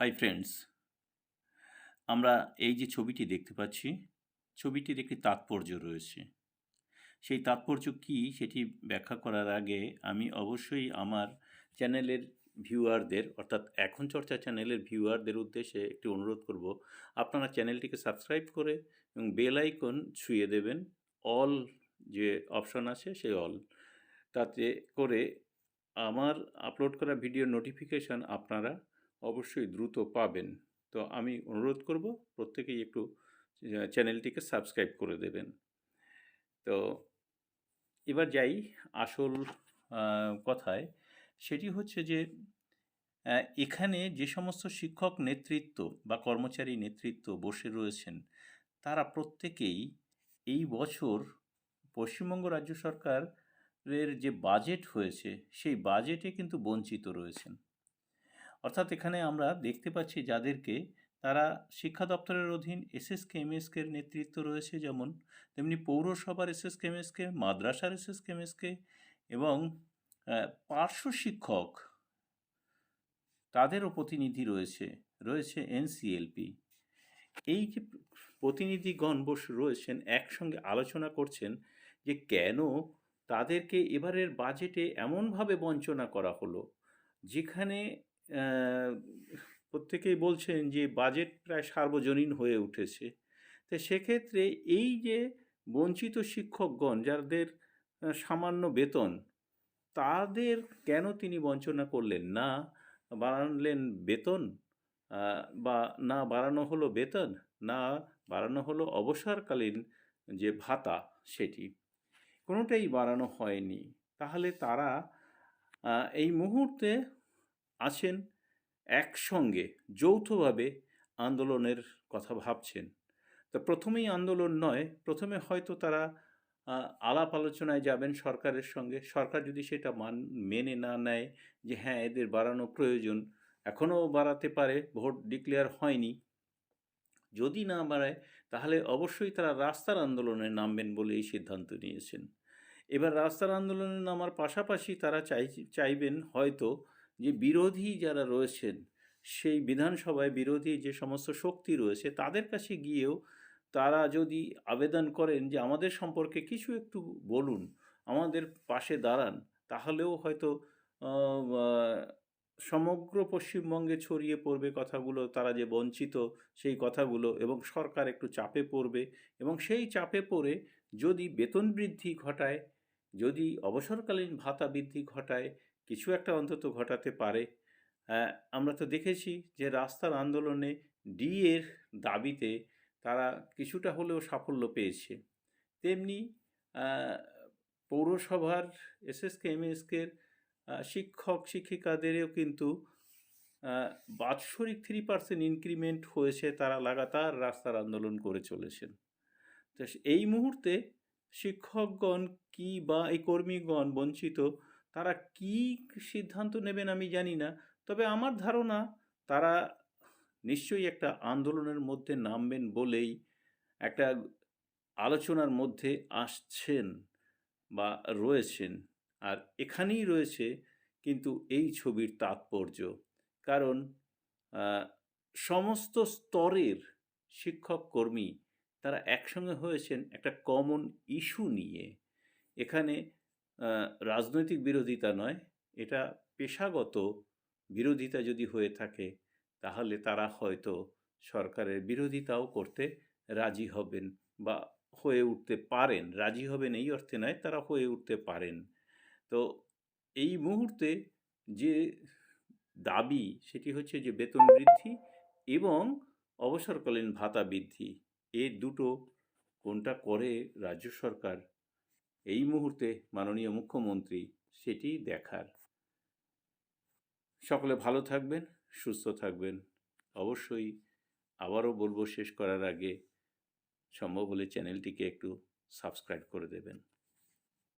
Hi friends আমরা এই যে ছবিটি দেখতে পাচ্ছি, ছবিটির একটি তাৎপর্য রয়েছে। সেই তাৎপর্য কি সেটি ব্যাখ্যা করার আগে আমি অবশ্যই আমার চ্যানেলের ভিউয়ারদের, অর্থাৎ এখন চর্চা চ্যানেলের ভিউয়ারদের উদ্দেশ্যে একটি অনুরোধ করব, আপনারা চ্যানেলটিকে সাবস্ক্রাইব করে এবং বেল আইকন ছুঁয়ে দেবেন। অল যে অপশন আছে সেই অল। তাতে করে আমার আপলোড করা ভিডিও নোটিফিকেশান আপনারা অবশ্যই দ্রুত পাবেন। তো আমি অনুরোধ করব, প্রত্যেকেই একটু চ্যানেলটিকে সাবস্ক্রাইব করে দেবেন। তো এবার যাই আসল কথায়। সেটি হচ্ছে যে এখানে যে সমস্ত শিক্ষক নেতৃত্ব বা কর্মচারী নেতৃত্ব বসে রয়েছেন, তারা প্রত্যেকেই এই বছর পশ্চিমবঙ্গ রাজ্য সরকারের যে বাজেট হয়েছে, সেই বাজেটে কিন্তু বঞ্চিত রয়েছেন। অর্থাৎ এখানে আমরা দেখতে পাচ্ছি যাদেরকে তারা শিক্ষা দপ্তরের অধীন এসএস কেএমএসকের নেতৃত্ব রয়েছে। যেমন তেমনি পৌরসভার এসএস কেএমএসকে মাদ্রাসার এসএস কেএমএসকে এবং পার্শ্ব শিক্ষক তাদেরও প্রতিনিধি রয়েছে রয়েছে এনসিএলপি। এই যে প্রতিনিধিগণ বস রয়েছেন, একসঙ্গে আলোচনা করছেন যে কেন তাদেরকে এবারের বাজেটে এমনভাবে বঞ্চনা করা হলো, যেখানে প্রত্যেকেই বলছেন যে বাজেট প্রায় সার্বজনীন হয়ে উঠেছে। তো সেক্ষেত্রে এই যে বঞ্চিত শিক্ষকগণ যাদের সামান্য বেতন, তাদের কেন তিনি বঞ্চনা করলেন? না বাড়ালেন বেতন বা না বাড়ানো হলো বেতন, না বাড়ানো হলো অবসরকালীন যে ভাতা সেটি, কোনোটাই বাড়ানো হয়নি। তাহলে তারা এই মুহূর্তে আছেন, একসঙ্গে যৌথভাবে আন্দোলনের কথা ভাবছেন। তো প্রথমেই আন্দোলন নয়, প্রথমে হয়তো তারা আলাপ আলোচনায় যাবেন সরকারের সঙ্গে। সরকার যদি সেটা মান, মেনে না নেয় যে হ্যাঁ এদের বাড়ানো প্রয়োজন, এখনও বাড়াতে পারে, ভোট ডিক্লেয়ার হয়নি। যদি না বাড়ায়, তাহলে অবশ্যই তারা রাস্তার আন্দোলনে নামবেন বলে এই সিদ্ধান্ত নিয়েছেন। এবার রাস্তার আন্দোলনে নামার পাশাপাশি তারা চাই, চাইবেন হয়তো যে বিরোধী যারা রয়েছেন, সেই বিধানসভায় বিরোধী যে সমস্ত শক্তি রয়েছে, তাদের কাছে গিয়েও তারা যদি আবেদন করেন যে আমাদের সম্পর্কে কিছু একটু বলুন, আমাদের পাশে দাঁড়ান, তাহলেও হয়তো সমগ্র পশ্চিমবঙ্গে ছড়িয়ে পড়বে কথাগুলো, তারা যে বঞ্চিত সেই কথাগুলো এবং সরকার একটু চাপে পড়বে এবং সেই চাপে পড়ে যদি বেতন বৃদ্ধি ঘটায়, যদি অবসরকালীন ভাতা বৃদ্ধি ঘটায় কিছু একটা অন্তত ঘটাতে পারে। আমরা তো দেখেছি যে রাস্তার আন্দোলনে ডি এর দাবিতে তারা কিছুটা হলেও সাফল্য পেয়েছে। তেমনি পৌরসভার এসএসকে এমএসকের শিক্ষক, শিক্ষিকাদেরও কিন্তু বাৎসরিক থ্রি পার্সেন্ট ইনক্রিমেন্ট হয়েছে তারা লাগাতার রাস্তার আন্দোলন করে চলেছেন। তো এই মুহূর্তে শিক্ষকগণ কি বা এই কর্মীগণ বঞ্চিত তারা কি সিদ্ধান্ত নেবেন আমি জানি না। তবে আমার ধারণা তারা নিশ্চয়ই একটা আন্দোলনের মধ্যে নামবেন বলেই একটা আলোচনার মধ্যে আসছেন বা রয়েছেন। আর এখানেই রয়েছে কিন্তু এই ছবির তাৎপর্য। কারণ সমস্ত স্তরের শিক্ষক কর্মী তারা একসঙ্গে হয়েছেন একটা কমন ইস্যু নিয়ে। এখানে রাজনৈতিক বিরোধিতা নয়, এটা পেশাগত বিরোধিতা যদি হয়ে থাকে, তাহলে তারা হয়তো সরকারের বিরোধিতাও করতে রাজি হবেন বা হয়ে উঠতে পারেন। রাজি হবেন এই অর্থে নয়, তারা হয়ে উঠতে পারেন। তো এই মুহূর্তে যে দাবি, সেটি হচ্ছে যে বেতন বৃদ্ধি এবং অবসরকালীন ভাতা বৃদ্ধি, এ দুটো কোনটা করে রাজ্য সরকার এই মুহূর্তে মাননীয় মুখ্যমন্ত্রী সেটি দেখার। সকলে ভালো থাকবেন, সুস্থ থাকবেন। অবশ্যই আবারও বলব শেষ করার আগে সম্ভব হলে চ্যানেলটিকে একটু সাবস্ক্রাইব করে দেবেন।